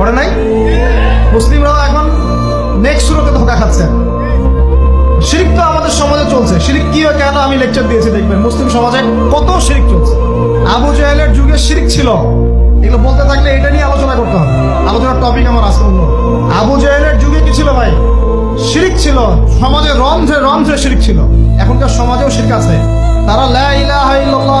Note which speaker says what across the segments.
Speaker 1: করে নাই? মুসলিমরাও এখন নেক্সট শুরুতে ধোকা খাচ্ছে। শিরিক তো আমাদের সমাজে চলছে। শিরিক কি কেন আমি লেকচার দিয়েছি দেখবেন। মুসলিম সমাজে কত শিরিক চলছে। আবু জাহেলের যুগে শিরিক ছিল। এগুলো বলতে থাকলে এটা নিয়ে আলোচনা করতে হবে। আলোচনার টপিক আমার আজকে অন্য। আবু জাহেলের যুগে কি ছিল ভাই? শিরিক ছিল। সমাজে রন্ধ্রে রন্ধ্রে শিরিক ছিল। এখনকার সমাজেও শিরিক আছে। তারা লা ইলাহা ইল্লাল্লাহ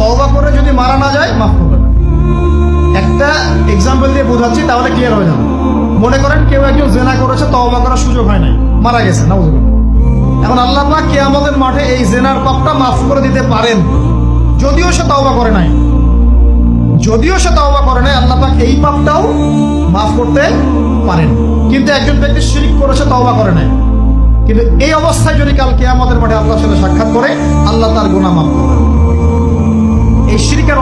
Speaker 1: তওবা করে যদি মারা না যায়, মাফ করবে না। একটা এক্সাম্পল দিয়ে বোঝাচ্ছি, তাহলে ক্লিয়ার হয়ে যাবে। মনে করেন কেউ একজন জেনা করেছে, তওবা করার সুযোগ হয় নাই, মারা গেছে না বুঝবেন এখন আল্লাহ পাক কিয়ামতের মাঠে এই জেনার পাপটা মাফ করে দিতে পারেন। যদিও সে তওবা করে নাই। যদিও সে তওবা করে নাই, আল্লাহ পাক এই পাপটাও মাফ করতে পারেন। কিন্তু একজন ব্যক্তি শিরিক করেছে, তওবা করে নাই। কিন্তু এই অবস্থায় যদি কাল কিয়ামতের মাঠে আল্লাহর সাথে সাক্ষাৎ করে, আল্লাহ তার গুনাহ মাফ করবেন। এই শিরিকের